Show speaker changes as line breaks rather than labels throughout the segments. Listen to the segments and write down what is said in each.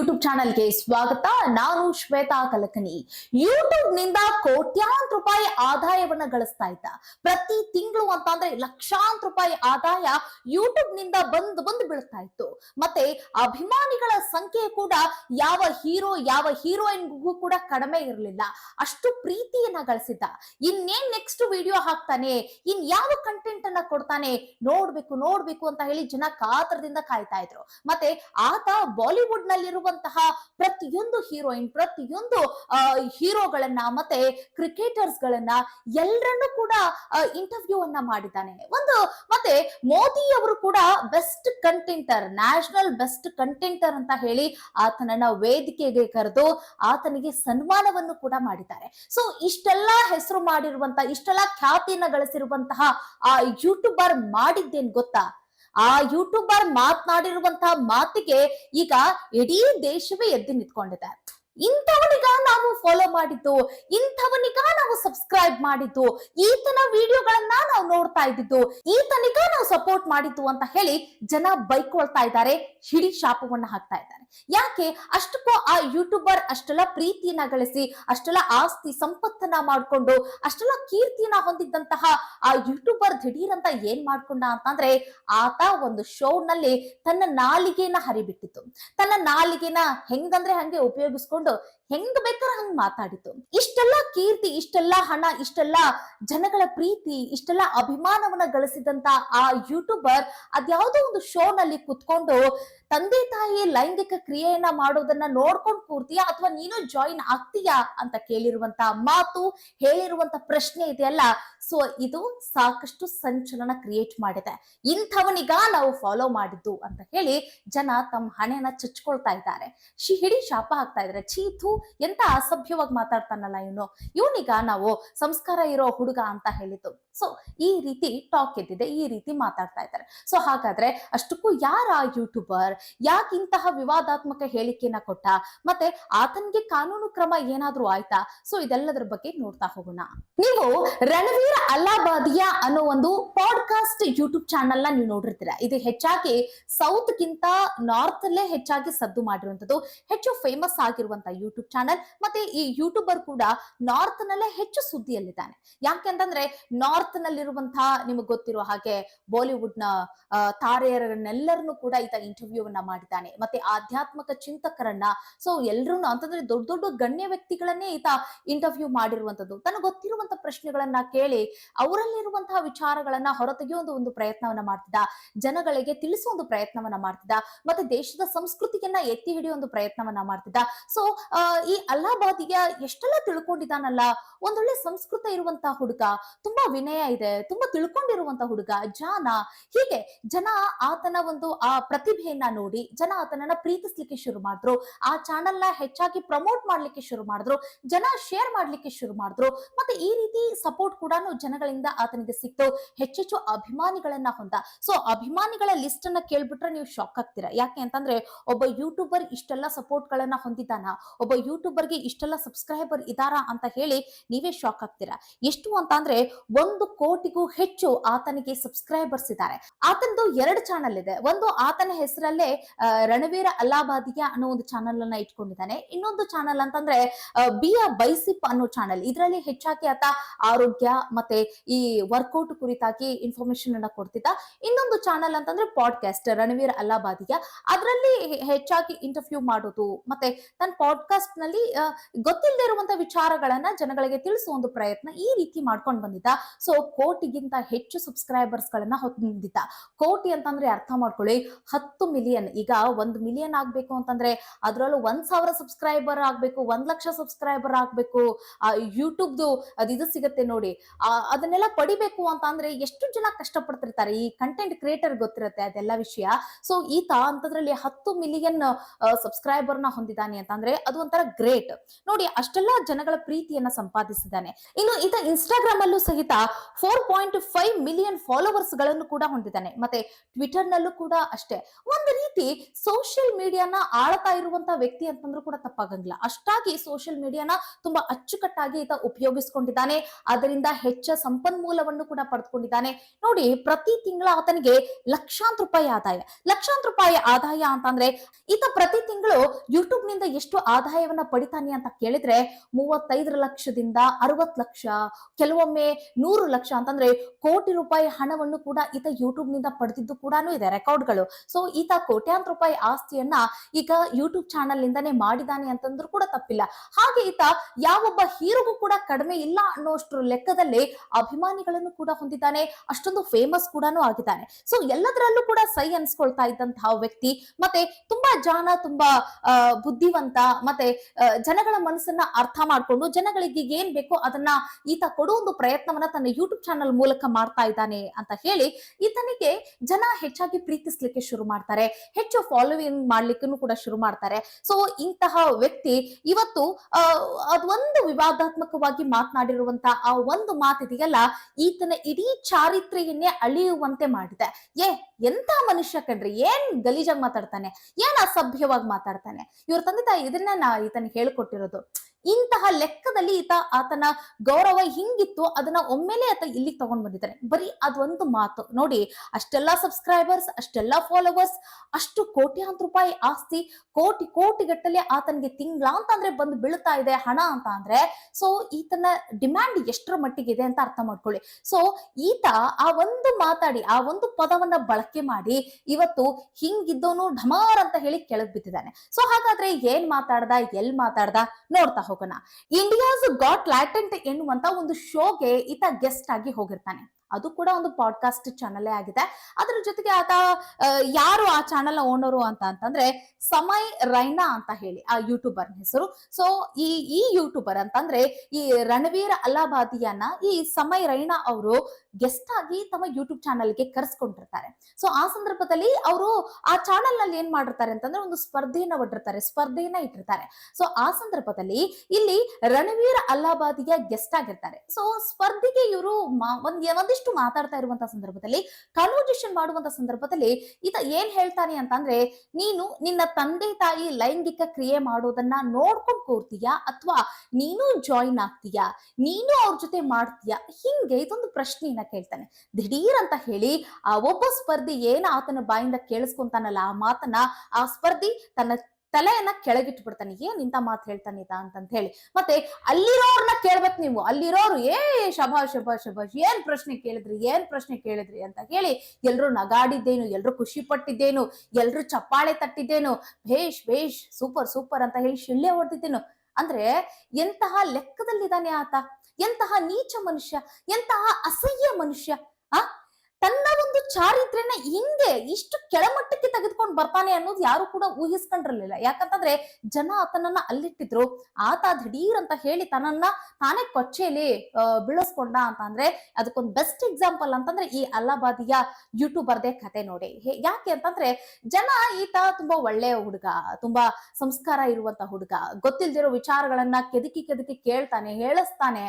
YouTube ಚಾನೆಲ್ಗೆ ಸ್ವಾಗತ. ನಾನು ಶ್ವೇತಾ ಕಲಕನಿ. ಯೂಟ್ಯೂಬ್ನಿಂದ ಕೋಟ್ಯಾಂತರ ರೂಪಾಯಿ ಆದಾಯವನ್ನ ಗಳಿಸ್ತಾ ಇದ್ದ. ಪ್ರತಿ ತಿಂಗಳು ಅಂತ ಅಂದ್ರೆ ಲಕ್ಷಾಂತರ ರೂಪಾಯಿ ಆದಾಯ ಯೂಟ್ಯೂಬ್ನಿಂದ ಬಂದು ಬಂದು ಬೀಳ್ತಾ ಇತ್ತು. ಮತ್ತೆ ಅಭಿಮಾನಿಗಳ ಸಂಖ್ಯೆ ಕೂಡ ಯಾವ ಹೀರೋ, ಯಾವ ಹೀರೋಯಿನ್ಗೂ ಕೂಡ ಕಡಿಮೆ ಇರಲಿಲ್ಲ. ಅಷ್ಟು ಪ್ರೀತಿಯನ್ನ ಗಳಿಸಿದ್ದ. ಇನ್ನೇನ್ ನೆಕ್ಸ್ಟ್ ವಿಡಿಯೋ ಹಾಕ್ತಾನೆ? ಇನ್ ಯಾವ ಕಂಟೆಂಟ್ ಅನ್ನ ಕೊಡ್ತಾನೆ? ನೋಡ್ಬೇಕು ನೋಡ್ಬೇಕು ಅಂತ ಹೇಳಿ ಜನ ಕಾತರದಿಂದ ಕಾಯ್ತಾ ಇದ್ರು. ಮತ್ತೆ ಆತ ಬಾಲಿವುಡ್ ನಲ್ಲಿರುವಂತಹ ಪ್ರತಿಯೊಂದು ಹೀರೋಯಿನ್ ಪ್ರತಿಯೊಂದು ಹೀರೋಗಳನ್ನ ಮತ್ತೆ ಕ್ರಿಕೆಟರ್ಸ್ ಗಳನ್ನ ಎಲ್ಲರನ್ನು ಕೂಡ ಇಂಟರ್ವ್ಯೂ ಅನ್ನ ಮಾಡಿದ್ದಾನೆ. ಒಂದು ಮತ್ತೆ ಮೋದಿ ಅವರು ಕೂಡ best contender national best contender ಅಂತ ಹೇಳಿ ಆತನನ್ನ ವೇದಿಕೆಗೆ ಕರೆದು ಆತನಿಗೆ ಸನ್ಮಾನವನ್ನು ಕೂಡ ಮಾಡಿದ್ದಾರೆ. ಸೊ ಇಷ್ಟೆಲ್ಲ ಹೆಸರು ಮಾಡಿರುವಂತಹ ಇಷ್ಟೆಲ್ಲ ಖ್ಯಾತಿಯನ್ನ ಗಳಿಸಿರುವಂತಹ, ಆ ಯೂಟ್ಯೂಬರ್ ಮಾಡಿದ್ದೇನ್ ಗೊತ್ತಾ? ಆ ಯೂಟ್ಯೂಬರ್ ಮಾತನಾಡಿರುವಂತಹ ಮಾತಿಗೆ ಈಗ ಇಡೀ ದೇಶವೇ ಎದ್ದು ನಿಂತ್ಕೊಂಡಿದೆ. ಇಂಥವನಿಗ ನಾವು ಫಾಲೋ ಮಾಡಿದ್ದು, ಇಂಥವನಿಗ ನಾವು ಸಬ್ಸ್ಕ್ರೈಬ್ ಮಾಡಿದ್ದು, ಈತನ ವಿಡಿಯೋಗಳನ್ನ ನಾವು ನೋಡ್ತಾ ಇದ್ದಿದ್ದು, ಈತನಿಗ ನಾವು ಸಪೋರ್ಟ್ ಮಾಡಿದ್ದು ಅಂತ ಹೇಳಿ ಜನ ಬೈಕೊಳ್ತಾ ಇದ್ದಾರೆ, ಹಿಡಿ ಶಾಪವನ್ನ ಹಾಕ್ತಾ ಇದ್ದಾರೆ. ಯಾಕೆ? ಅಷ್ಟಕ್ಕೂ ಆ ಯೂಟ್ಯೂಬರ್ ಅಷ್ಟೆಲ್ಲ ಪ್ರೀತಿಯನ್ನ ಗಳಿಸಿ, ಅಷ್ಟೆಲ್ಲ ಆಸ್ತಿ ಸಂಪತ್ತನ್ನ ಮಾಡ್ಕೊಂಡು, ಅಷ್ಟೆಲ್ಲ ಕೀರ್ತಿಯನ್ನ ಹೊಂದಿದ್ದಂತಹ ಆ ಯೂಟ್ಯೂಬರ್ ದಿಢೀರ್ ಅಂತ ಏನ್ ಮಾಡ್ಕೊಂಡ ಅಂತಂದ್ರೆ ಆತ ಒಂದು ಶೋ ನಲ್ಲಿ ತನ್ನ ನಾಲಿಗೆನ ಹರಿಬಿಟ್ಟಿತ್ತು. ತನ್ನ ನಾಲಿಗೆನ ಹೆಂಗಂದ್ರೆ ಹಂಗೆ ಉಪಯೋಗಿಸ್ಕೊಂಡು mundo. ಹೆಂಗ್ ಬೇಕಾರ ಹಂಗ್ ಮಾತಾಡಿತು. ಇಷ್ಟೆಲ್ಲ ಕೀರ್ತಿ, ಇಷ್ಟೆಲ್ಲ ಹಣ, ಇಷ್ಟೆಲ್ಲ ಜನಗಳ ಪ್ರೀತಿ, ಇಷ್ಟೆಲ್ಲ ಅಭಿಮಾನವನ್ನ ಗಳಿಸಿದಂತ ಆ ಯೂಟ್ಯೂಬರ್ ಅದ್ಯಾವುದೋ ಒಂದು ಶೋ ನಲ್ಲಿ ಕುತ್ಕೊಂಡು ತಂದೆ ತಾಯಿ ಲೈಂಗಿಕ ಕ್ರಿಯೆಯನ್ನ ಮಾಡೋದನ್ನ ನೋಡ್ಕೊಂಡು ಕೂರ್ತೀಯಾ ಅಥವಾ ನೀನು ಜಾಯಿನ್ ಆಗ್ತೀಯಾ ಅಂತ ಕೇಳಿರುವಂತ ಮಾತು, ಹೇಳಿರುವಂತ ಪ್ರಶ್ನೆ ಇದೆಯಲ್ಲ. ಸೊ, ಇದು ಸಾಕಷ್ಟು ಸಂಚಲನ ಕ್ರಿಯೇಟ್ ಮಾಡಿದೆ. ಇಂಥವನಿಗ ನಾವು ಫಾಲೋ ಮಾಡಿದ್ದು ಅಂತ ಹೇಳಿ ಜನ ತಮ್ಮ ಹಣೆಯನ್ನ ಚಚ್ಕೊಳ್ತಾ ಇದ್ದಾರೆ. ಶಿ ಹಿಡಿ ಶಾಪ ಹಾಕ್ತಾ ಇದ್ದಾರೆ. ಚೀತು ಎಂತ ಅಸಭ್ಯವಾಗಿ ಮಾತಾಡ್ತಾನಲ್ಲ ಇವನು? ಇವನಿಗ ನಾವು ಸಂಸ್ಕಾರ ಇರೋ ಹುಡುಗ ಅಂತ ಹೇಳಿದ್ದು. ಸೊ ಈ ರೀತಿ ಟಾಕ್ ಎದ್ದಿದೆ, ಈ ರೀತಿ ಮಾತಾಡ್ತಾ ಇದ್ದಾರೆ. ಸೊ ಹಾಗಾದ್ರೆ ಅಷ್ಟಕ್ಕೂ ಯಾರ ಯೂಟ್ಯೂಬರ್ ಯಾಕೆ ಇಂತಹ ವಿವಾದಾತ್ಮಕ ಹೇಳಿಕೆಯನ್ನ ಕೊಟ್ಟ? ಮತ್ತೆ ಆತನಿಗೆ ಕಾನೂನು ಕ್ರಮ ಏನಾದ್ರೂ ಆಯ್ತಾ? ಸೊ ಇದೆಲ್ಲದರ ಬಗ್ಗೆ ನೋಡ್ತಾ ಹೋಗೋಣ. ನೀವು ರಣವೀರ್ ಅಲ್ಲಾಬಾದಿಯಾ ಅನ್ನೋ ಒಂದು ಪಾಡ್ಕಾಸ್ಟ್ ಯೂಟ್ಯೂಬ್ ಚಾನೆಲ್ನ ನೀವು ನೋಡಿರ್ತೀರಾ? ಇದು ಹೆಚ್ಚಾಗಿ ಸೌತ್ ಗಿಂತ ನಾರ್ತ್ ಅಲ್ಲೇ ಹೆಚ್ಚಾಗಿ ಸದ್ದು ಮಾಡಿರುವಂತದ್ದು ಹೆಚ್ಚು ಫೇಮಸ್ ಆಗಿರುವಂತ ಯೂಟ್ಯೂಬ್ ಚಾನೆಲ್ ಮತ್ತೆ ಈ ಯೂಟ್ಯೂಬರ್ ಕೂಡ ನಾರ್ತ್ ನಲ್ಲೇ ಹೆಚ್ಚು ಸುದ್ದಿಯಲ್ಲಿದ್ದಾನೆ. ಯಾಕೆಂತಂದ್ರೆ ನಾರ್ತ್ ನಲ್ಲಿರುವಂತಹ ನಿಮಗೆ ಗೊತ್ತಿರುವ ಹಾಗೆ ಬಾಲಿವುಡ್ನ ತಾರೆಯರನ್ನೆಲ್ಲರನ್ನು ಕೂಡ ಈತ ಇಂಟರ್ವ್ಯೂ ಅನ್ನ ಮಾಡಿದ್ದಾನೆ. ಮತ್ತೆ ಆಧ್ಯಾತ್ಮಿಕ ಚಿಂತಕರನ್ನ ಸೊ ಎಲ್ರೂ ಅಂತಂದ್ರೆ ದೊಡ್ಡ ದೊಡ್ಡ ಗಣ್ಯ ವ್ಯಕ್ತಿಗಳನ್ನೇ ಈತ ಇಂಟರ್ವ್ಯೂ ಮಾಡಿರುವಂತದ್ದು. ತನಗೆ ಗೊತ್ತಿರುವಂತಹ ಪ್ರಶ್ನೆಗಳನ್ನ ಕೇಳಿ ಅವರಲ್ಲಿರುವಂತಹ ವಿಚಾರಗಳನ್ನ ಹೊರತೆಗೆಯುವ ಒಂದು ಪ್ರಯತ್ನವನ್ನ ಮಾಡ್ತಿದ್ದ. ಜನಗಳಿಗೆ ತಿಳಿಸುವ ಒಂದು ಪ್ರಯತ್ನವನ್ನ ಮಾಡ್ತಿದ್ದ. ಮತ್ತೆ ದೇಶದ ಸಂಸ್ಕೃತಿಯನ್ನ ಎತ್ತಿ ಹಿಡಿಯುವ ಒಂದು ಪ್ರಯತ್ನವನ್ನ ಮಾಡ್ತಿದ್ದ. ಸೊ ಈ ಅಲ್ಲಾಬಾದಿಗೆ ಎಷ್ಟೆಲ್ಲ ತಿಳ್ಕೊಂಡಿದ್ದಾನಲ್ಲ, ಒಂದೊಳ್ಳೆ ಸಂಸ್ಕೃತ ಇರುವಂತಹ ಹುಡುಗ, ತುಂಬಾ ವಿನಯ ಇದೆ, ತುಂಬಾ ತಿಳ್ಕೊಂಡಿರುವಂತ ಹುಡುಗ, ಜಾನ. ಹೀಗೆ ಜನ ಆತನ ಒಂದು, ಆ ಪ್ರತಿಭೆಯನ್ನ ನೋಡಿ, ಜನ ಆತನನ್ನ ಪ್ರೀತಿಸ್ಲಿಕ್ಕೆ ಶುರು ಮಾಡಿದ್ರು, ಆ ಚಾನಲ್ನ ಹೆಚ್ಚಾಗಿ ಪ್ರಮೋಟ್ ಮಾಡ್ಲಿಕ್ಕೆ ಶುರು ಮಾಡಿದ್ರು, ಜನ ಶೇರ್ ಮಾಡ್ಲಿಕ್ಕೆ ಶುರು ಮಾಡಿದ್ರು, ಮತ್ತೆ ಈ ರೀತಿ ಸಪೋರ್ಟ್ ಕೂಡ ಜನಗಳಿಂದ ಆತನಿಗೆ ಸಿಕ್ತು. ಹೆಚ್ಚೆಚ್ಚು ಅಭಿಮಾನಿಗಳನ್ನ ಹೊಂದ. ಸೊ ಅಭಿಮಾನಿಗಳ ಲಿಸ್ಟ್ ಅನ್ನ ಕೇಳ್ಬಿಟ್ರೆ ನೀವು ಶಾಕ್ ಆಗ್ತೀರಾ? ಯಾಕೆ ಅಂತಂದ್ರೆ, ಒಬ್ಬ ಯೂಟ್ಯೂಬರ್ ಇಷ್ಟೆಲ್ಲ ಸಪೋರ್ಟ್ ಗಳನ್ನ ಹೊಂದಿದ್ದಾನ, ಒಬ್ಬ ಯೂಟ್ಯೂಬರ್ಗೆ ಇಷ್ಟೆಲ್ಲ ಸಬ್ಸ್ಕ್ರೈಬರ್ ಇದಾರಾ ಅಂತ ಹೇಳಿ ನೀವೇ ಶಾಕ್ ಆಗ್ತೀರಾ. ಎಷ್ಟು ಅಂತ ಅಂದ್ರೆ ಒಂದು ಕೋಟಿಗೂ ಹೆಚ್ಚು ಆತನಿಗೆ ಸಬ್ಸ್ಕ್ರೈಬರ್ಸ್ ಇದ್ದಾರೆ ಆತನದು ಎರಡು ಚಾನಲ್ ಇದೆ. ಒಂದು ಆತನ ಹೆಸರಲ್ಲೇ ಆ, ರಣವೀರ ಅಲ್ಲಾಬಾದಿಯಾ ಅನ್ನೋ ಒಂದು ಚಾನಲ್ ಅನ್ನ ಇಟ್ಕೊಂಡಿದ್ದಾನೆ. ಇನ್ನೊಂದು ಚಾನಲ್ ಅಂತಂದ್ರೆ ಆ, ಬಿಯಾ ಬೈಸಿಪ್ ಅನ್ನೋ ಚಾನಲ್ ಇದರಲ್ಲಿ ಹೆಚ್ಚಾಗಿ ಆತ ಆರೋಗ್ಯ ಮತ್ತೆ ಈ ವರ್ಕೌಟ್ ಕುರಿತಾಗಿ ಇನ್ಫಾರ್ಮೇಶನ್ ಅನ್ನ ಕೊಡ್ತಿದ್ದ. ಇನ್ನೊಂದು ಚಾನಲ್ ಅಂತಂದ್ರೆ ಪಾಡ್ಕಾಸ್ಟ್ ರಣವೀರ್ ಅಲ್ಲಾಬಾದಿಯಾ. ಅದರಲ್ಲಿ ಹೆಚ್ಚಾಗಿ ಇಂಟರ್ವ್ಯೂ ಮಾಡೋದು ಮತ್ತೆ ತನ್ನ ಪಾಡ್ಕಾಸ್ಟ್ ನಲ್ಲಿ ಗೊತ್ತಿಲ್ಲದೆ ಇರುವಂತ ವಿಚಾರಗಳನ್ನ ಜನಗಳಿಗೆ ತಿಳಿಸುವ ಒಂದು ಪ್ರಯತ್ನ ಈ ರೀತಿ ಮಾಡ್ಕೊಂಡು ಬಂದಿದ್ದ. ಸೊ ಕೋಟಿಗಿಂತ ಹೆಚ್ಚು ಸಬ್ಸ್ಕ್ರೈಬರ್ಸ್ ಗಳನ್ನ ಹೊಂದಿದ್ದ. ಕೋಟಿ ಅಂತಂದ್ರೆ ಅರ್ಥ ಮಾಡ್ಕೊಳ್ಳಿ, ಹತ್ತು ಮಿಲಿಯನ್ ಈಗ ಒಂದು ಮಿಲಿಯನ್ ಆಗ್ಬೇಕು ಅಂತಂದ್ರೆ ಅದರಲ್ಲೂ ಒಂದ್ ಸಾವಿರ ಸಬ್ಸ್ಕ್ರೈಬರ್ ಆಗ್ಬೇಕು, ಒಂದ್ ಲಕ್ಷ ಸಬ್ಸ್ಕ್ರೈಬರ್ ಆಗ್ಬೇಕು. ಯೂಟ್ಯೂಬ್ದು ಅದ್ ಇದು ಸಿಗತ್ತೆ ನೋಡಿ. ಅದನ್ನೆಲ್ಲ ಪಡಿಬೇಕು ಅಂತ ಅಂದ್ರೆ ಎಷ್ಟು ಜನ ಕಷ್ಟಪಡ್ತಿರ್ತಾರೆ? ಈ ಕಂಟೆಂಟ್ ಕ್ರಿಯೇಟರ್ ಗೊತ್ತಿರುತ್ತೆ ಅದೆಲ್ಲ ವಿಷಯ. ಸೊ ಈತ ಅಂತದ್ರಲ್ಲಿ ಹತ್ತು ಮಿಲಿಯನ್ ಸಬ್ಸ್ಕ್ರೈಬರ್ನ ಹೊಂದಿದ್ದಾನೆ ಅಂತಂದ್ರೆ ಅದು ಒಂಥರ ಇವರ ಗ್ರೇಟ್. ನೋಡಿ, ಅಷ್ಟೆಲ್ಲ ಜನಗಳ ಪ್ರೀತಿಯನ್ನ ಸಂಪಾದಿಸಿದ್ದಾನೆ. ಇನ್ನು ಈತ ಇನ್ಸ್ಟಾಗ್ರಾಮ್ ಅಲ್ಲೂ ಸಹಿತ ಫೋರ್ ಪಾಯಿಂಟ್ ಫೈವ್ ಮಿಲಿಯನ್ ಫಾಲೋವರ್ಸ್ಗಳನ್ನು ಕೂಡ ಹೊಂದಿದ್ದಾನೆ. ಮತ್ತೆ ಟ್ವಿಟರ್ ನಲ್ಲೂ ಕೂಡ ಅಷ್ಟೇ. ಒಂದು ರೀತಿ ಸೋಷಿಯಲ್ ಮೀಡಿಯಾನ ಆಳ್ತಾ ಇರುವಂತ ವ್ಯಕ್ತಿ ಅಂತಂದ್ರೂ ಕೂಡ ತಪ್ಪಾಗಂಗಿಲ್ಲ. ಅಷ್ಟಾಗಿ ಸೋಷಿಯಲ್ ಮೀಡಿಯಾನ ತುಂಬಾ ಅಚ್ಚುಕಟ್ಟಾಗಿ ಈತ ಉಪಯೋಗಿಸಿಕೊಂಡಿದ್ದಾನೆ. ಅದರಿಂದ ಹೆಚ್ಚ ಸಂಪನ್ಮೂಲವನ್ನು ಕೂಡ ಪಡೆದುಕೊಂಡಿದ್ದಾನೆ. ನೋಡಿ, ಪ್ರತಿ ತಿಂಗಳ ಆತನಿಗೆ ಲಕ್ಷಾಂತರ ರೂಪಾಯಿ ಆದಾಯ. ಲಕ್ಷಾಂತರ ರೂಪಾಯಿ ಆದಾಯ ಅಂತಂದ್ರೆ, ಈತ ಪ್ರತಿ ತಿಂಗಳು ಯೂಟ್ಯೂಬ್ನಿಂದ ಎಷ್ಟು ಆದಾಯವನ್ನ ಪಡಿತಾನೆ ಅಂತ ಕೇಳಿದ್ರೆ ಮೂವತ್ತೈದರ ಲಕ್ಷದಿಂದ ಅರವತ್ ಲಕ್ಷ, ಕೆಲವೊಮ್ಮೆ ನೂರು ಲಕ್ಷ ಅಂತಂದ್ರೆ ಕೋಟಿ ರೂಪಾಯಿ ಹಣವನ್ನು ಕೂಡ ಈತ ಯೂಟ್ಯೂಬ್ನಿಂದ ಪಡೆದಿದ್ದು ಕೂಡ ಇದೆ ರೆಕಾರ್ಡ್ಗಳು. ಸೊ ಈತ ಕೋಟ್ಯಾಂತರ ರೂಪಾಯಿ ಆಸ್ತಿಯನ್ನ ಈಗ ಯೂಟ್ಯೂಬ್ ಚಾನಲ್ ನಿಂದನೆ ಮಾಡಿದಾನೆ ಅಂತಂದ್ರೂ ಕೂಡ ತಪ್ಪಿಲ್ಲ. ಹಾಗೆ ಈತ ಯಾವೊಬ್ಬ ಹೀರೋಗೂ ಕೂಡ ಕಡಿಮೆ ಇಲ್ಲ ಅನ್ನೋಷ್ಟು ಲೆಕ್ಕದಲ್ಲಿ ಅಭಿಮಾನಿಗಳನ್ನು ಕೂಡ ಹೊಂದಿದ್ದಾನೆ, ಅಷ್ಟೊಂದು ಫೇಮಸ್ ಕೂಡ ಆಗಿದ್ದಾನೆ. ಸೊ ಎಲ್ಲದರಲ್ಲೂ ಕೂಡ ಸೈ ಅನ್ಸ್ಕೊಳ್ತಾ ಇದ್ದಂತಹ ವ್ಯಕ್ತಿ, ಮತ್ತೆ ತುಂಬಾ ಜಾಣ ತುಂಬಾ ಬುದ್ಧಿವಂತ, ಮತ್ತೆ ಜನಗಳ ಮನಸ್ಸನ್ನ ಅರ್ಥ ಮಾಡ್ಕೊಂಡು ಜನಗಳಿಗೆ ಏನ್ ಬೇಕೋ ಅದನ್ನ ಈತ ಕೊಡೋ ಒಂದು ಪ್ರಯತ್ನವನ್ನ ತನ್ನ ಯೂಟ್ಯೂಬ್ ಚಾನಲ್ ಮೂಲಕ ಮಾಡ್ತಾ ಇದ್ದಾನೆ ಅಂತ ಹೇಳಿ ಈತನಿಗೆ ಜನ ಹೆಚ್ಚಾಗಿ ಪ್ರೀತಿಸ್ಲಿಕ್ಕೆ ಶುರು ಮಾಡ್ತಾರೆ. ಹೆಚ್ಚು ಫಾಲೋವಿಂಗ್ ಮಾಡ್ಲಿಕ್ಕೆ ಕೂಡ ಶುರು ಮಾಡ್ತಾರೆ. ಸೊ ಇಂತಹ ವ್ಯಕ್ತಿ ಇವತ್ತು ಅದೊಂದು ವಿವಾದಾತ್ಮಕವಾಗಿ ಮಾತನಾಡಿರುವಂತ ಆ ಒಂದು ಮಾತಿದೆಯಲ್ಲ ಈತನ ಇಡೀ ಚಾರಿತ್ರೆಯನ್ನೇ ಅಳಿಯುವಂತೆ ಮಾಡಿದೆ. ಏ, ಎಂತ ಮನುಷ್ಯ ಕಣ್ರಿ, ಏನ್ ಗಲೀಜಾಗಿ ಮಾತಾಡ್ತಾನೆ, ಏನ್ ಅಸಭ್ಯವಾಗಿ ಮಾತಾಡ್ತಾನೆ. ಇವ್ರ ತಂದೆ ತಾಯಿ ಇದನ್ನ ನಾ ಈತನಿಗೆ ಹೇಳ್ಕೊಟ್ಟಿರೋದು. ಇಂತಹ ಲೆಕ್ಕದಲ್ಲಿ ಈತ ಆತನ ಗೌರವ ಹಿಂಗಿತ್ತು ಅದನ್ನ ಒಮ್ಮೆಲೆ ಆತ ಇಲ್ಲಿಗೆ ತಗೊಂಡ್ ಬಂದಿದ್ದಾನೆ. ಬರೀ ಅದೊಂದು ಮಾತು. ನೋಡಿ, ಅಷ್ಟೆಲ್ಲಾ ಸಬ್ಸ್ಕ್ರೈಬರ್ಸ್ ಅಷ್ಟೆಲ್ಲಾ ಫಾಲೋವರ್ಸ್ ಅಷ್ಟು ಕೋಟ್ಯಾಂತರ ರೂಪಾಯಿ ಆಸ್ತಿ, ಕೋಟಿ ಕೋಟಿ ಗಟ್ಟಲೆ ಆತನಿಗೆ ತಿಂಗಳ ಅಂತ ಅಂದ್ರೆ ಬಂದು ಬೀಳ್ತಾ ಇದೆ, ಹಣ ಅಂತ ಅಂದ್ರೆ ಸೊ ಈತನ ಡಿಮ್ಯಾಂಡ್ ಎಷ್ಟರ ಮಟ್ಟಿಗೆ ಇದೆ ಅಂತ ಅರ್ಥ ಮಾಡ್ಕೊಳ್ಳಿ. ಸೊ ಈತ ಆ ಒಂದು ಮಾತಾಡಿ, ಆ ಒಂದು ಪದವನ್ನ ಬಳಕೆ ಮಾಡಿ ಇವತ್ತು ಹಿಂಗಿದ್ದವನು ಢಮಾರ್ ಅಂತ ಹೇಳಿ ಕೆಳಗ್ ಬಿದ್ದಿದ್ದಾನೆ. ಸೊ ಹಾಗಾದ್ರೆ ಏನ್ ಮಾತಾಡ್ದ, ಎಲ್ ಮಾತಾಡ್ದ ನೋಡ್ತಾ ಹೋಗೋಣ. ಇಂಡಿಯಾಸ್ ಗಾಟ್ ಲ್ಯಾಟೆಂಟ್ ಎನ್ನುವಂತ ಒಂದು ಶೋಗೆ ಈತ ಗೆಸ್ಟ್ ಆಗಿ ಹೋಗಿರ್ತಾನೆ. ಅದು ಕೂಡ ಒಂದು ಪಾಡ್ಕಾಸ್ಟ್ ಚಾನಲೇ ಆಗಿದೆ. ಅದ್ರ ಜೊತೆಗೆ ಆತ ಯಾರು ಆ ಚಾನಲ್ ಓನರು ಅಂತ ಅಂತಂದ್ರೆ ಸಮಯ್ ರೈನಾ ಅಂತ ಹೇಳಿ, ಆ ಯೂಟ್ಯೂಬರ್ ಹೆಸರು. ಸೊ ಈ ಈ ಯೂಟ್ಯೂಬರ್ ಅಂತಂದ್ರೆ ಈ ರಣವೀರ್ ಅಲ್ಲಾಬಾದಿಯನ್ನ ಈ ಸಮಯ್ ರೈನಾ ಅವರು ಗೆಸ್ಟ್ ಆಗಿ ತಮ್ಮ ಯೂಟ್ಯೂಬ್ ಚಾನಲ್ಗೆ ಕರೆಸ್ಕೊಂಡಿರ್ತಾರೆ. ಸೊ ಆ ಸಂದರ್ಭದಲ್ಲಿ ಅವರು ಆ ಚಾನಲ್ನಲ್ಲಿ ಏನ್ ಮಾಡಿರ್ತಾರೆ ಅಂತಂದ್ರೆ ಒಂದು ಸ್ಪರ್ಧೆಯನ್ನ ಒಟ್ಟಿರ್ತಾರೆ ಸ್ಪರ್ಧೆಯನ್ನ ಇಟ್ಟಿರ್ತಾರೆ. ಸೊ ಆ ಸಂದರ್ಭದಲ್ಲಿ ಇಲ್ಲಿ ರಣವೀರ್ ಅಲ್ಲಾಬಾದಿಯ ಗೆಸ್ಟ್ ಆಗಿರ್ತಾರೆ. ಸೊ ಸ್ಪರ್ಧೆಗೆ ಇವರು ಒಂದ್ ಒಂದಿಷ್ಟು ಮಾತಾಡ್ತಾ ಇರುವಂತ ಸಂದರ್ಭದಲ್ಲಿ ಕನ್ವರ್ಜೇಷನ್ ಮಾಡುವಂತ ಸಂದರ್ಭದಲ್ಲಿ ಈತ ಏನ್ ಹೇಳ್ತಾನೆ ಅಂತಂದ್ರೆ, ನೀನು ನಿನ್ನ ತಂದೆ ತಾಯಿ ಲೈಂಗಿಕ ಕ್ರಿಯೆ ಮಾಡೋದನ್ನ ನೋಡ್ಕೊಂಡ್ ಕೂರ್ತೀಯಾ ಅಥವಾ ನೀನು ಜಾಯಿನ್ ಆಗ್ತೀಯಾ? ನೀನು ಅವ್ರ ಜೊತೆ ಮಾಡ್ತೀಯಾ? ಹಿಂಗೆ ಇದೊಂದು ಪ್ರಶ್ನೆಯನ್ನ ಕೇಳ್ತಾನೆ. ದಿಢೀರ್ ಅಂತ ಹೇಳಿ ಆ ಒಬ್ಬ ಸ್ಪರ್ಧಿ ಏನ ಆತನ ಬಾಯಿಂದ ಕೇಳಿಸ್ಕೊಂತಾನಲ್ಲ ಆ ಮಾತನ್ನ ಆ ಸ್ಪರ್ಧಿ ತನ್ನ ತಲೆಯನ್ನ ಕೆಳಗಿಟ್ಟು ಬಿಡ್ತಾನೆ ಏನ್ ಇಂತ ಮಾತು ಹೇಳ್ತಾನೆ ಇದ ಅಂತಂತ ಹೇಳಿ. ಮತ್ತೆ ಅಲ್ಲಿರೋರ್ನ ಕೇಳ್ಬೇಕು ನೀವು. ಅಲ್ಲಿರೋರು, ಏ ಶಭಾ ಶಭಾ, ಶಭಾಷ್, ಏನ್ ಪ್ರಶ್ನೆ ಕೇಳಿದ್ರಿ, ಏನ್ ಪ್ರಶ್ನೆ ಕೇಳಿದ್ರಿ ಅಂತ ಹೇಳಿ ಎಲ್ರು ನಗಾಡಿದ್ದೇನು, ಎಲ್ರು ಖುಷಿ ಪಟ್ಟಿದ್ದೇನು, ಎಲ್ರು ಚಪ್ಪಾಳೆ ತಟ್ಟಿದ್ದೇನು, ಭೇಷ್ ಭೇಷ್, ಸೂಪರ್ ಸೂಪರ್ ಅಂತ ಹೇಳಿ ಶಿಳ್ಳೆ ಹೊಡೆದಿದ್ದೇನು. ಅಂದ್ರೆ ಎಂತಹ ಲೆಕ್ಕದಲ್ಲಿದ್ದಾನೆ ಆತ? ಎಂತಹ ನೀಚ ಮನುಷ್ಯ ಎಂತಹ ಅಸಹ್ಯ ಮನುಷ್ಯ ಆ? ತನ್ನ ಒಂದು ಚಾರಿತ್ರ್ಯನ ಹಿಂದೆ ಇಷ್ಟು ಕೆಳಮಟ್ಟಕ್ಕೆ ತೆಗೆದುಕೊಂಡು ಬರ್ತಾನೆ ಅನ್ನೋದು ಯಾರು ಕೂಡ ಊಹಿಸ್ಕೊಂಡಿರ್ಲಿಲ್ಲ. ಯಾಕಂತಂದ್ರೆ ಜನ ಆತನನ್ನ ಅಲ್ಲಿಟ್ಟಿದ್ರು. ಆತ ದಿಢೀರ್ ಅಂತ ಹೇಳಿ ತನ್ನನ್ನ ತಾನೇ ಕೊಚ್ಚೆಯಲ್ಲಿ ಬೀಳಿಸ್ಕೊಂಡ ಅಂತ ಅಂದ್ರೆ ಅದಕ್ಕೊಂದು ಬೆಸ್ಟ್ ಎಕ್ಸಾಂಪಲ್ ಅಂತಂದ್ರೆ ಈ ಅಲ್ಲಾಬಾದಿಯ ಯೂಟ್ಯೂಬರ್ದೇ ಕತೆ ನೋಡಿ. ಯಾಕೆ ಅಂತಂದ್ರೆ ಜನ ಈತ ತುಂಬಾ ಒಳ್ಳೆಯ ಹುಡುಗ, ತುಂಬಾ ಸಂಸ್ಕಾರ ಇರುವಂತ ಹುಡುಗ, ಗೊತ್ತಿಲ್ದಿರೋ ವಿಚಾರಗಳನ್ನ ಕೆದಕಿ ಕೆದಕಿ ಕೇಳ್ತಾನೆ, ಹೇಳಿಸ್ತಾನೆ.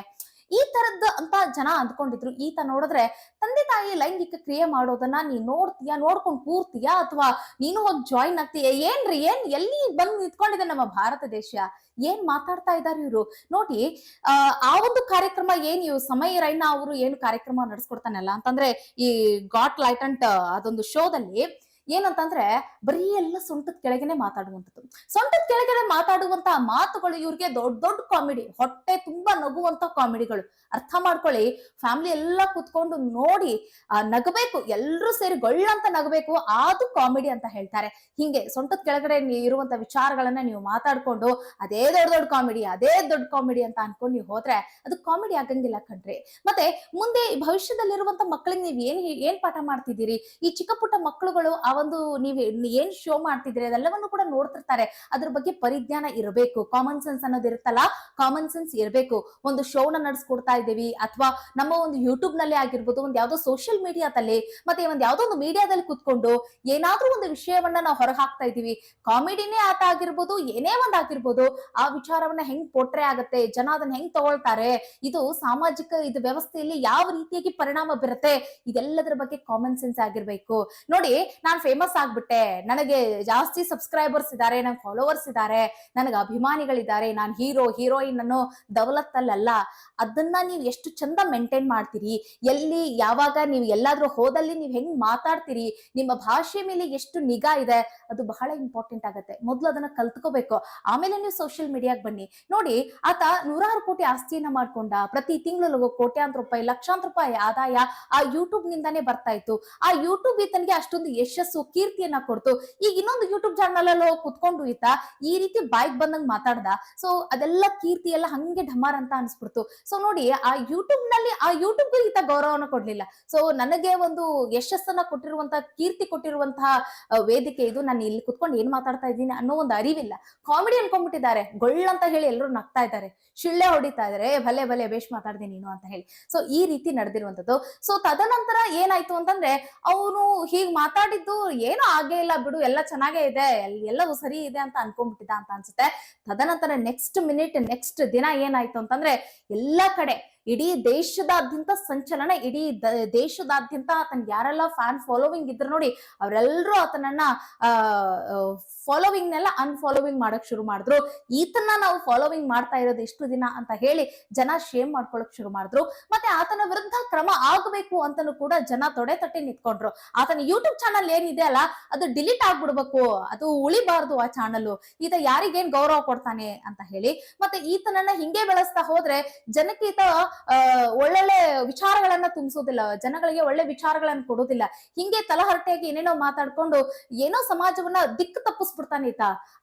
ಈ ತರದ್ದು ಅಂತ ಜನ ಅಂದ್ಕೊಂಡಿದ್ರು. ಈತ ನೋಡಿದ್ರೆ, ತಂದೆ ತಾಯಿ ಲೈಂಗಿಕ ಕ್ರಿಯೆ ಮಾಡೋದನ್ನ ನೀನ್ ನೋಡ್ತೀಯಾ? ನೋಡ್ಕೊಂಡು ಕೂರ್ತೀಯಾ? ಅಥವಾ ನೀನು ಹೋಗಿ ಜಾಯಿನ್ ಆಗ್ತೀಯ? ಏನ್ರಿ? ಏನ್ ಎಲ್ಲಿ ಬಂದು ನಿಂತ್ಕೊಂಡಿದೆ ನಮ್ಮ ಭಾರತ ದೇಶ? ಏನ್ ಮಾತಾಡ್ತಾ ಇದಾರೆ ಇವರು? ನೋಡಿ, ಆ ಆ ಒಂದು ಕಾರ್ಯಕ್ರಮ ಏನ್ ಇವ್ ಸಮಯ ರೈನಾ ಅವರು ಏನು ಕಾರ್ಯಕ್ರಮ ನಡೆಸ್ಕೊಡ್ತಾನಲ್ಲ? ಅಂತಂದ್ರೆ ಈ ಗಾಟ್ ಲೈಟ್ ಅಂಟ್ ಅದೊಂದು ಶೋದಲ್ಲಿ ಏನಂತಂದ್ರೆ ಬರೀ ಎಲ್ಲ ಸೊಂಟದ ಕೆಳಗೆನೆ ಮಾತಾಡುವಂಥದ್ದು. ಸೊಂಟದ ಕೆಳಗಡೆ ಮಾತಾಡುವಂತ ಮಾತುಗಳು ಇವ್ರಿಗೆ ದೊಡ್ಡ ದೊಡ್ಡ ಕಾಮಿಡಿ, ಹೊಟ್ಟೆ ತುಂಬಾ ನಗುವಂತ ಕಾಮಿಡಿಗಳು. ಅರ್ಥ ಮಾಡ್ಕೊಳ್ಳಿ, ಫ್ಯಾಮಿಲಿ ಎಲ್ಲ ಕುತ್ಕೊಂಡು ನೋಡಿ, ಆ, ನಗಬೇಕು, ಎಲ್ರೂ ಸೇರಿ ಗೊಳ್ಳಂತ ನಗಬೇಕು, ಅದು ಕಾಮಿಡಿ ಅಂತ ಹೇಳ್ತಾರೆ. ಹಿಂಗೆ ಸೊಂಟದ ಕೆಳಗಡೆ ಇರುವಂತ ವಿಚಾರಗಳನ್ನ ನೀವು ಮಾತಾಡ್ಕೊಂಡು, ಅದೇ ದೊಡ್ಡ ದೊಡ್ಡ ಕಾಮಿಡಿ, ಅದೇ ದೊಡ್ಡ ಕಾಮಿಡಿ ಅಂತ ಅನ್ಕೊಂಡು ನೀವು ಹೋದ್ರೆ ಅದು ಕಾಮಿಡಿ ಆಗಂಗಿಲ್ಲ ಕಣ್ರಿ. ಮತ್ತೆ ಮುಂದೆ ಭವಿಷ್ಯದಲ್ಲಿರುವಂತ ಮಕ್ಕಳಿಗೆ ನೀವು ಏನ್ ಏನ್ ಪಾಠ ಮಾಡ್ತಿದ್ದೀರಿ? ಈ ಚಿಕ್ಕ ಪುಟ್ಟ ಮಕ್ಕಳುಗಳು ಒಂದು ನೀವು ಏನ್ ಶೋ ಮಾಡ್ತಿದ್ರೆ ಅದೆಲ್ಲವನ್ನು ಕೂಡ ನೋಡ್ತಿರ್ತಾರೆ. ಅದ್ರ ಬಗ್ಗೆ ಪರಿಜ್ಞಾನ ಇರಬೇಕು. ಕಾಮನ್ ಸೆನ್ಸ್ ಅನ್ನೋದು ಇರುತ್ತಲ್ಲ ಕಾಮನ್ ಸೆನ್ಸ್ ಇರಬೇಕು. ಒಂದು ಶೋನ ನಡ್ಸ್ಕೊಡ್ತಾ ಇದ್ದೀವಿ, ಅಥವಾ ನಮ್ಮ ಒಂದು ಯೂಟ್ಯೂಬ್ನಲ್ಲಿ ಆಗಿರ್ಬೋದು, ಒಂದು ಯಾವ್ದೋ ಸೋಷಿಯಲ್ ಮೀಡಿಯಾದಲ್ಲಿ ಮತ್ತೆ ಒಂದು ಯಾವ್ದೋ ಒಂದು ಮೀಡಿಯಾದಲ್ಲಿ ಕುತ್ಕೊಂಡು ಏನಾದ್ರೂ ಒಂದು ವಿಷಯವನ್ನ ನಾವು ಹೊರ ಹಾಕ್ತಾ ಇದೀವಿ ಕಾಮಿಡಿನೇ ಆಟ ಆಗಿರ್ಬೋದು, ಏನೇ ಒಂದ್ ಆಗಿರ್ಬೋದು, ಆ ವಿಚಾರವನ್ನ ಹೆಂಗ್ ಪೋಟ್ರೆ ಆಗತ್ತೆ, ಜನ ಅದನ್ನ ಹೆಂಗ್ ತಗೊಳ್ತಾರೆ, ಇದು ಸಾಮಾಜಿಕ, ಇದು ವ್ಯವಸ್ಥೆಯಲ್ಲಿ ಯಾವ ರೀತಿಯಾಗಿ ಪರಿಣಾಮ ಬೀರುತ್ತೆ, ಇದೆಲ್ಲದರ ಬಗ್ಗೆ ಕಾಮನ್ ಸೆನ್ಸ್ ಆಗಿರ್ಬೇಕು. ನೋಡಿ, ನಾನ್ ಫೇಮಸ್ ಆಗ್ಬಿಟ್ಟೆ. ನನಗೆ ಜಾಸ್ತಿ ಸಬ್ಸ್ಕ್ರೈಬರ್ಸ್ ಇದ್ದಾರೆ ನನ್ ಫಾಲೋವರ್ಸ್ ಇದ್ದಾರೆ ನನಗೆ ಅಭಿಮಾನಿಗಳಿದ್ದಾರೆ ನಾನ್ ಹೀರೋ ಹೀರೋಯಿನ್ ಅನ್ನೋ ದವಲತ್ತಲ್ಲ ಅದನ್ನ ನೀವು ಎಷ್ಟು ಚಂದ ಮೇಂಟೈನ್ ಮಾಡ್ತೀರಿ? ಎಲ್ಲಿ, ಯಾವಾಗ ನೀವು ಎಲ್ಲಾದ್ರೂ ಹೋದಲ್ಲಿ ನೀವು ಹೆಂಗ್ ಮಾತಾಡ್ತೀರಿ? ನಿಮ್ಮ ಭಾಷೆ ಮೇಲೆ ಎಷ್ಟು ನಿಗಾ ಇದೆ? ಅದು ಬಹಳ ಇಂಪಾರ್ಟೆಂಟ್ ಆಗತ್ತೆ. ಮೊದಲು ಅದನ್ನ ಕಲ್ತ್ಕೋಬೇಕು. ಆಮೇಲೆ ನೀವು ಸೋಷಿಯಲ್ ಮೀಡಿಯಾಗ್ ಬನ್ನಿ. ನೋಡಿ, ಆತ ನೂರಾರು ಕೋಟಿ ಆಸ್ತಿಯನ್ನ ಮಾಡ್ಕೊಂಡ. ಪ್ರತಿ ತಿಂಗಳು ಕೋಟ್ಯಾಂತರ ರೂಪಾಯಿ ಲಕ್ಷಾಂತರ ರೂಪಾಯಿ ಆದಾಯ ಆ ಯೂಟ್ಯೂಬ್ ನಿಂದಾನೇ ಬರ್ತಾ ಇತ್ತು. ಆ ಯೂಟ್ಯೂಬ್ ಈತನಿಗೆ ಅಷ್ಟೊಂದು ಯಶಸ್ಸು ಕೀರ್ತಿಯನ್ನ ಕೊಡ್ತು. ಈಗ ಇನ್ನೊಂದು ಯೂಟ್ಯೂಬ್ ಚಾನಲ್ ಅಲ್ಲಿ ಹೋಗಿ ಕುತ್ಕೊಂಡು ಈತ ಈ ರೀತಿ ಬಾಯ್ಗ್ ಬಂದಂಗ್ ಮಾತಾಡ್ದ. ಸೊ ಅದೆಲ್ಲ ಕೀರ್ತಿ ಎಲ್ಲ ಹಂಗೆ ಢಮಾರ್ ಅಂತ ಅನ್ಸ್ಬಿಡ್ತು. ಸೊ ನೋಡಿ ಆ ಯೂಟ್ಯೂಬ್ನಲ್ಲಿ ಆ ಯೂಟ್ಯೂಬ್ ಈತ ಗೌರವನ ಕೊಡ್ಲಿಲ್ಲ. ಸೊ ನನಗೆ ಒಂದು ಯಶಸ್ಸನ್ನ ಕೊಟ್ಟಿರುವಂತಹ ಕೀರ್ತಿ ಕೊಟ್ಟಿರುವಂತಹ ವೇದಿಕೆ ಇದು. ನಾನು ಇಲ್ಲಿ ಕುತ್ಕೊಂಡು ಏನ್ ಮಾತಾಡ್ತಾ ಇದ್ದೀನಿ ಅನ್ನೋ ಒಂದು ಅರಿವಿಲ್ಲ. ಕಾಮಿಡಿ ಅನ್ಕೊಂಡ್ಬಿಟ್ಟಿದ್ದಾರೆ. ಗೊಳ್ಳ ಅಂತ ಹೇಳಿ ಎಲ್ಲರೂ ನಗ್ತಾ ಇದ್ದಾರೆ. ಶಿಳ್ಳೆ ಹೊಡಿತಾ ಇದಾರೆ "ಏ, ಭಲೆ ಭಲೆ ಬೇಷ್ ಮಾತಾಡ್ದೆ ನೀನು ಅಂತ ಹೇಳಿ. ಸೊ ಈ ರೀತಿ ನಡೆದಿರುವಂತದ್ದು ಸೊ ತದನಂತರ ಏನಾಯ್ತು ಅಂತಂದ್ರೆ ಅವನು ಹೀಗ್ ಮಾತಾಡಿದ್ದು ಏನೂ ಆಗೇ ಇಲ್ಲ ಬಿಡು, ಎಲ್ಲ ಚೆನ್ನಾಗೇ ಇದೆ, ಎಲ್- ಎಲ್ಲವೂ ಸರಿ ಇದೆ ಅಂತ ಅನ್ಕೊಂಡ್ಬಿಟ್ಟಿದ್ದ ಅಂತ ಅನ್ಸುತ್ತೆ. ತದನಂತರ ನೆಕ್ಸ್ಟ್ ಮಿನಿಟ್ ನೆಕ್ಸ್ಟ್ ದಿನ ಏನಾಯ್ತು ಅಂತಂದ್ರೆ, ಎಲ್ಲಾ ಕಡೆ ಇಡೀ ದೇಶದಾದ್ಯಂತ ಸಂಚಲನ, ಇಡೀ ದೇಶದಾದ್ಯಂತ ಆತನ್ ಯಾರೆಲ್ಲ ಫ್ಯಾನ್ ಫಾಲೋವಿಂಗ್ ಇದ್ರು ನೋಡಿ ಅವರೆಲ್ಲರೂ ಆತನನ್ನ ಫಾಲೋವಿಂಗ್ ನೆಲ್ಲ ಅನ್ಫಾಲೋವಿಂಗ್ ಮಾಡಕ್ ಶುರು ಮಾಡಿದ್ರು. ಈತನ ನಾವು ಫಾಲೋವಿಂಗ್ ಮಾಡ್ತಾ ಇರೋದು ಎಷ್ಟು ದಿನ ಅಂತ ಹೇಳಿ ಜನ ಶೇಮ್ ಮಾಡ್ಕೊಳಕ್ ಶುರು ಮಾಡಿದ್ರು. ಮತ್ತೆ ಆತನ ವಿರುದ್ಧ ಕ್ರಮ ಆಗಬೇಕು ಅಂತನೂ ಕೂಡ ಜನ ತೊಡೆ ತಟ್ಟಿ ನಿಂತ್ಕೊಂಡ್ರು. ಆತನ ಯೂಟ್ಯೂಬ್ ಚಾನಲ್ ಏನಿದೆ ಅಲ್ಲ, ಅದು ಡಿಲೀಟ್ ಆಗ್ಬಿಡ್ಬೇಕು, ಅದು ಉಳಿಬಾರ್ದು ಆ ಚಾನಲ್ ಈತ ಯಾರಿಗೇನ್ ಗೌರವ ಕೊಡ್ತಾನೆ ಅಂತ ಹೇಳಿ, ಮತ್ತೆ ಈತನನ್ನ ಹಿಂಗೆ ಬೆಳೆಸ್ತಾ ಹೋದ್ರೆ ಜನಕ್ಕೆ ಈತ ಒಳ್ಳೊಳ್ಳೆ ವಿಚಾರಗಳನ್ನ ತುಂಬಿಸೋದಿಲ್ಲ. ಜನಗಳಿಗೆ ಒಳ್ಳೆ ವಿಚಾರಗಳನ್ನ ಕೊಡೋದಿಲ್ಲ. ಹಿಂಗೆ ತಲಹರಟೆಯಾಗಿ ಏನೇನೋ ಮಾತಾಡ್ಕೊಂಡು ಏನೋ ಸಮಾಜವನ್ನ ದಿಕ್ಕು ತಪ್ಪಿಸ್ಬಿಡ್ತಾನೆ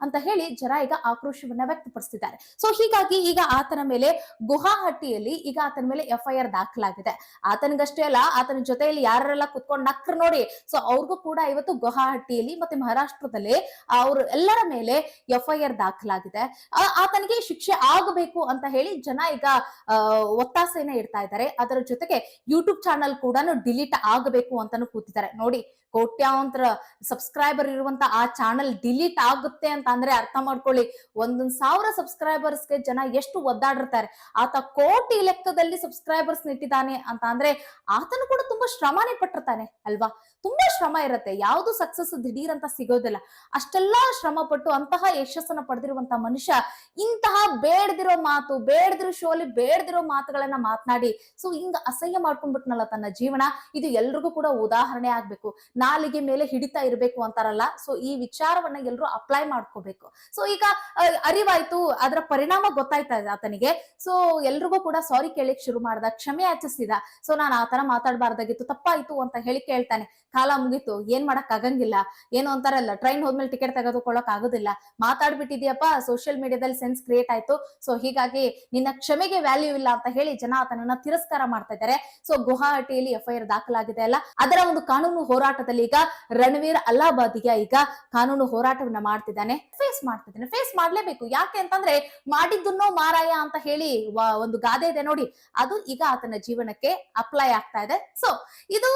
ಅಂತ ಹೇಳಿ ಜನ ಈಗ ಆಕ್ರೋಶವನ್ನ ವ್ಯಕ್ತಪಡಿಸಿದ್ದಾರೆ ಸೊ ಹೀಗಾಗಿ ಈಗ ಆತನ ಮೇಲೆ ಗುವಾಹಟಿಯಲ್ಲಿ ಈಗ ಆತನ ಮೇಲೆ ಎಫ್ ಐ ಆರ್ ದಾಖಲಾಗಿದೆ. ಆತನಿಗಷ್ಟೇ ಅಲ್ಲ ಆತನ ಜೊತೆಯಲ್ಲಿ ಯಾರೆಲ್ಲ ಕುತ್ಕೊಂಡು ನಕ್ರ ನೋಡಿ ಸೊ ಅವ್ರಿಗೂ ಕೂಡ ಇವತ್ತು ಗುವಾಹಟಿಯಲ್ಲಿ ಮತ್ತೆ ಮಹಾರಾಷ್ಟ್ರದಲ್ಲಿ ಅವ್ರ ಎಲ್ಲರ ಮೇಲೆ ಎಫ್ ಐ ಆರ್ ದಾಖಲಾಗಿದೆ. ಆತನಿಗೆ ಶಿಕ್ಷೆ ಆಗಬೇಕು ಅಂತ ಹೇಳಿ ಜನ ಈಗ ಆ, ಒತ್ತಾಸೆಯನ್ನ ಇಡ್ತಾ ಇದ್ದಾರೆ. ಅದರ ಜೊತೆಗೆ ಯೂಟ್ಯೂಬ್ ಚಾನಲ್ ಕೂಡ ಡಿಲೀಟ್ ಆಗಬೇಕು ಅಂತಾನು ಕೂತಿದ್ದಾರೆ. ನೋಡಿ ಕೋಟ್ಯಾಂತರ ಸಬ್ಸ್ಕ್ರೈಬರ್ ಇರುವಂತ ಆ ಚಾನಲ್ ಡಿಲೀಟ್ ಆಗುತ್ತೆ ಅಂತ ಅಂದ್ರೆ ಅರ್ಥ ಮಾಡ್ಕೊಳ್ಳಿ. ಒಂದೊಂದ್ ಸಾವಿರ ಸಬ್ಸ್ಕ್ರೈಬರ್ಸ್ಗೆ ಜನ ಎಷ್ಟು ಒದ್ದಾಡಿರ್ತಾರೆ. ಆತ ಕೋಟಿ ಲೆಕ್ಕದಲ್ಲಿ ಸಬ್ಸ್ಕ್ರೈಬರ್ಸ್ ನಿಟ್ಟಿದ್ದಾನೆ ಅಂತ ಅಂದ್ರೆ ಆತನು ಕೂಡ ತುಂಬಾ ಶ್ರಮನೇ ಪಟ್ಟಿರ್ತಾನೆ ಅಲ್ವಾ? ತುಂಬಾ ಶ್ರಮ ಇರುತ್ತೆ. ಯಾವುದು ಸಕ್ಸಸ್ ದಿಢೀರ್ ಅಂತ ಸಿಗೋದಿಲ್ಲ. ಅಷ್ಟೆಲ್ಲಾ ಶ್ರಮ ಪಟ್ಟು ಅಂತಹ ಯಶಸ್ಸನ್ನ ಪಡೆದಿರುವಂತ ಮನುಷ್ಯ ಇಂತಹ ಬೇಡದಿರೋ ಮಾತು, ಬೇಡದಿರೋ ಶೋ ಅಲ್ಲಿ ಬೇಡದಿರೋ ಮಾತುಗಳನ್ನ ಮಾತನಾಡಿ. ಸೊ ಹಿಂಗ ಅಸಹ್ಯ ಮಾಡ್ಕೊಂಡ್ಬಿಟ್ನಲ್ಲ ತನ್ನ ಜೀವನ. ಇದು ಎಲ್ರಿಗೂ ಕೂಡ ಉದಾಹರಣೆ ಆಗ್ಬೇಕು. ನಾಲಿಗೆ ಮೇಲೆ ಹಿಡಿತಾ ಇರಬೇಕು ಅಂತಾರಲ್ಲ. ಸೊ ಈ ವಿಚಾರವನ್ನ ಎಲ್ಲರೂ ಅಪ್ಲೈ ಮಾಡ್ಕೋಬೇಕು. ಸೊ ಈಗ ಅರಿವಾಯ್ತು, ಅದರ ಪರಿಣಾಮ ಗೊತ್ತಾಯ್ತಾ ಇದೆ ಆತನಿಗೆ. ಸೊ ಎಲ್ರಿಗೂ ಕೂಡ ಸಾರಿ ಕೇಳಿಕ್ ಶುರು ಮಾಡ್ದ, ಕ್ಷಮೆ ಯಾಚಿಸಿದ ಸೊ ನಾನು ಆತರ ಮಾತಾಡಬಾರ್ದಾಗಿತ್ತು, ತಪ್ಪಾಯ್ತು ಅಂತ ಹೇಳಿ ಕೇಳ್ತಾನೆ. ಕಾಲ ಮುಗೀತು, ಏನ್ ಮಾಡಕ್ ಆಗಂಗಿಲ್ಲ. ಏನು ಅಂತಾರಲ್ಲ ಟ್ರೈನ್ ಹೋದ್ಮೇಲೆ ಟಿಕೆಟ್ ತೆಗೆದುಕೊಳ್ಳಕ್ ಆಗುದಿಲ್ಲ. ಮಾತಾಡ್ಬಿಟ್ಟಿದ್ಯಪ್ಪ ಸೋಷಿಯಲ್ ಮೀಡಿಯಾದಲ್ಲಿ ಸೆನ್ಸ್ ಕ್ರಿಯೇಟ್ ಆಯ್ತು. ಸೊ ಹೀಗಾಗಿ ನಿನ್ನ ಕ್ಷಮೆಗೆ ವ್ಯಾಲ್ಯೂ ಇಲ್ಲ ಅಂತ ಹೇಳಿ ಜನ ಆತನನ್ನ ತಿರಸ್ಕಾರ ಮಾಡ್ತಾ ಇದ್ದಾರೆ. ಸೊ ಗುವಾಹಟಿಯಲ್ಲಿ ಎಫ್ಐಆರ್ ದಾಖಲಾಗಿದೆ ಅಲ್ಲ. ಅದರ ಒಂದು ಕಾನೂನು ಹೋರಾಟದಲ್ಲಿ ಈಗ ರಣವೀರ್ ಅಲ್ಲಾಬಾದಿಗೆ ಈಗ ಕಾನೂನು ಹೋರಾಟವನ್ನ ಮಾಡ್ತಿದ್ದಾನೆ. ಫೇಸ್ ಮಾಡ್ತಿದ್ದಾನೆ. ಫೇಸ್ ಮಾಡ್ಲೇಬೇಕು. ಯಾಕೆ ಅಂತಂದ್ರೆ ಮಾಡಿದ್ದನ್ನು ಮಾರಾಯ ಅಂತ ಹೇಳಿ ಒಂದು ಗಾದೆ ಇದೆ ನೋಡಿ. ಅದು ಈಗ ಆತನ ಜೀವನಕ್ಕೆ ಅಪ್ಲೈ ಆಗ್ತಾ ಇದೆ. ಸೊ ಇದು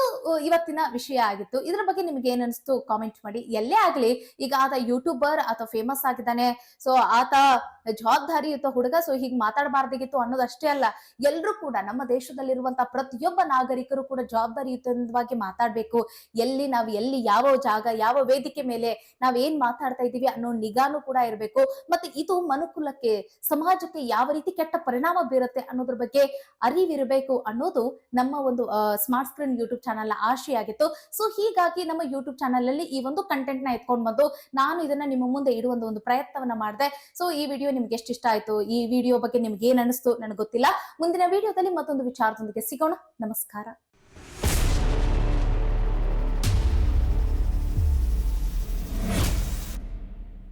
ಇವತ್ತಿನ ವಿಷಯ ಆಗಿತ್ತು. ಇದ್ರ ಬಗ್ಗೆ ನಿಮ್ಗೆ ಏನ್ ಅನಿಸ್ತು ಕಾಮೆಂಟ್ ಮಾಡಿ. ಎಲ್ಲೇ ಆಗ್ಲಿ ಈಗ ಆತ ಯೂಟ್ಯೂಬರ್ ಅಥವಾ ಫೇಮಸ್ ಆಗಿದ್ದಾನೆ. ಸೊ ಆತ ಜವಾಬ್ದಾರಿಯುತ ಹುಡುಗ ಸೊ ಹೀಗೆ ಮಾತಾಡಬಾರ್ದಾಗಿತ್ತು ಅನ್ನೋದಷ್ಟೇ ಅಲ್ಲ. ಎಲ್ರೂ ಕೂಡ ನಮ್ಮ ದೇಶದಲ್ಲಿರುವಂತ ಪ್ರತಿಯೊಬ್ಬ ನಾಗರಿಕರು ಕೂಡ ಜವಾಬ್ದಾರಿಯುತವಾಗಿ ಮಾತಾಡ್ಬೇಕು. ಎಲ್ಲಿ ನಾವು ಎಲ್ಲಿ ಯಾವ ಜಾಗ, ಯಾವ ವೇದಿಕೆ ಮೇಲೆ ನಾವ್ ಏನ್ ಮಾತಾಡ್ತಾ ಇದೀವಿ ಅನ್ನೋ ನಿಗಾನು ಕೂಡ ಇರಬೇಕು. ಮತ್ತೆ ಇದು ಮನುಕುಲಕ್ಕೆ, ಸಮಾಜಕ್ಕೆ ಯಾವ ರೀತಿ ಕೆಟ್ಟ ಪರಿಣಾಮ ಬೀರುತ್ತೆ ಅನ್ನೋದ್ರ ಬಗ್ಗೆ ಅರಿವಿರಬೇಕು ಅನ್ನೋದು ನಮ್ಮ ಒಂದು ಸ್ಮಾರ್ಟ್ ಸ್ಕ್ರೀನ್ ಯೂಟ್ಯೂಬ್ ಚಾನಲ್ ಆಶೆಯಾಗಿತ್ತು. ಸೊ ಹೀಗಾಗಿ ನಮ್ಮ ಯೂಟ್ಯೂಬ್ ಚಾನಲ್ ಅಲ್ಲಿ ಈ ಒಂದು ಕಂಟೆಂಟ್ನ ಎತ್ಕೊಂಡ್ ಬಂದು ನಾನು ಇದನ್ನ ನಿಮ್ಮ ಮುಂದೆ ಇಡುವ ಒಂದು ಪ್ರಯತ್ನವನ್ನ ಮಾಡಿದೆ. ಸೊ ಈ ವಿಡಿಯೋ ನಿಮ್ಗೆ ಎಷ್ಟು ಇಷ್ಟ ಆಯ್ತು? ಈ ವಿಡಿಯೋ ಬಗ್ಗೆ ನಿಮ್ಗೆ ಏನ್ ಅನಿಸ್ತು? ನನಗೆ ಗೊತ್ತಿಲ್ಲ. ಮುಂದಿನ ವಿಡಿಯೋದಲ್ಲಿ ಮತ್ತೊಂದು ವಿಚಾರದೊಂದಿಗೆ ಸಿಗೋಣ. ನಮಸ್ಕಾರ.